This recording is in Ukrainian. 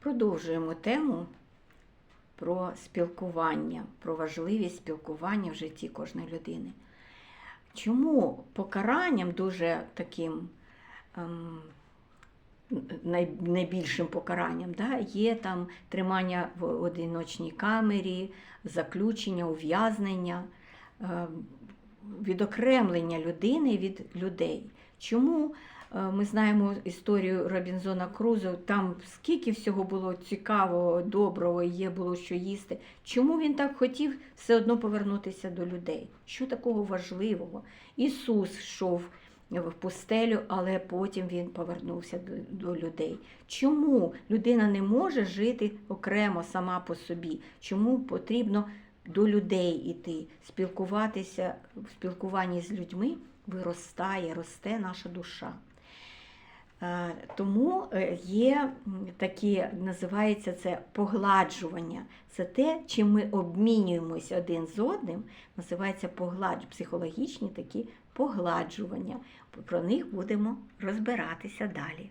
Продовжуємо тему про спілкування, про важливість спілкування в житті кожної людини. Чому покаранням дуже таким ем, най- найбільшим покаранням да, є там тримання в одиночній камері, заключення, ув'язнення, ем, відокремлення людини від людей. Чому ми знаємо історію Робінзона Крузо, там скільки всього було цікавого, доброго, є було що їсти. Чому він так хотів все одно повернутися до людей? Що такого важливого? Ісус йшов в пустелю, але потім він повернувся до, до людей. Чому людина не може жити окремо сама по собі? Чому потрібно до людей іти, спілкуватися в спілкуванні з людьми виростає, росте наша душа. Тому е, є такі, називається це погладжування. Це те, чим ми обмінюємось один з одним, називається погладж... психологічні такі погладжування. Про них будемо розбиратися далі.